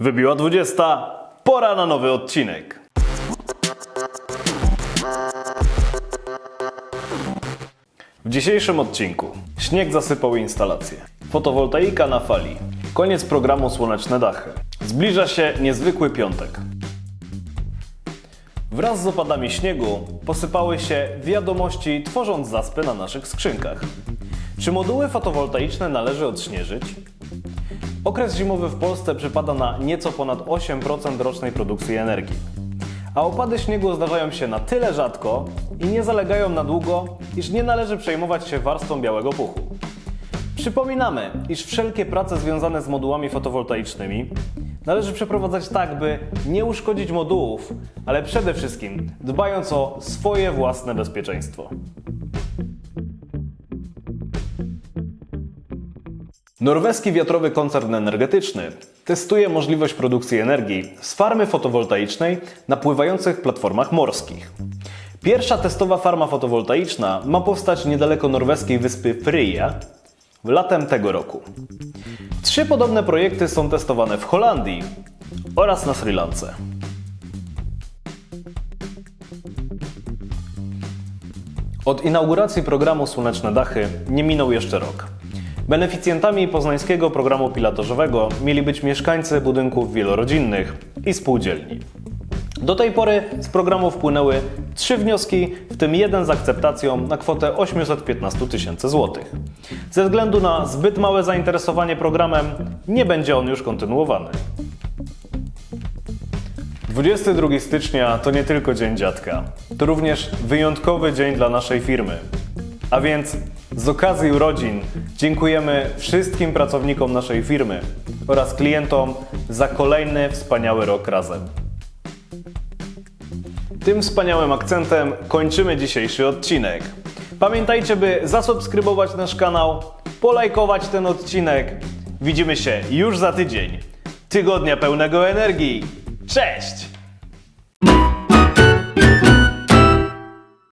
Wybiła 20. Pora na nowy odcinek. W dzisiejszym odcinku śnieg zasypał instalację. Fotowoltaika na fali. Koniec programu Słoneczne Dachy. Zbliża się niezwykły piątek. Wraz z opadami śniegu posypały się wiadomości, tworząc zaspy na naszych skrzynkach. Czy moduły fotowoltaiczne należy odśnieżyć? Okres zimowy w Polsce przypada na nieco ponad 8% rocznej produkcji energii. A opady śniegu zdarzają się na tyle rzadko i nie zalegają na długo, iż nie należy przejmować się warstwą białego puchu. Przypominamy, iż wszelkie prace związane z modułami fotowoltaicznymi należy przeprowadzać tak, by nie uszkodzić modułów, ale przede wszystkim dbając o swoje własne bezpieczeństwo. Norweski wiatrowy koncern energetyczny testuje możliwość produkcji energii z farmy fotowoltaicznej na pływających platformach morskich. Pierwsza testowa farma fotowoltaiczna ma powstać niedaleko norweskiej wyspy Frya w latem tego roku. Trzy podobne projekty są testowane w Holandii oraz na Sri Lance. Od inauguracji programu Słoneczne Dachy nie minął jeszcze rok. Beneficjentami poznańskiego programu pilotażowego mieli być mieszkańcy budynków wielorodzinnych i spółdzielni. Do tej pory z programu wpłynęły trzy wnioski, w tym jeden z akceptacją na kwotę 815 tysięcy złotych. Ze względu na zbyt małe zainteresowanie programem nie będzie on już kontynuowany. 22 stycznia to nie tylko Dzień Dziadka, to również wyjątkowy dzień dla naszej firmy. A więc z okazji urodzin dziękujemy wszystkim pracownikom naszej firmy oraz klientom za kolejny wspaniały rok razem. Tym wspaniałym akcentem kończymy dzisiejszy odcinek. Pamiętajcie, by zasubskrybować nasz kanał, polajkować ten odcinek. Widzimy się już za tydzień. Tygodnia pełnego energii. Cześć!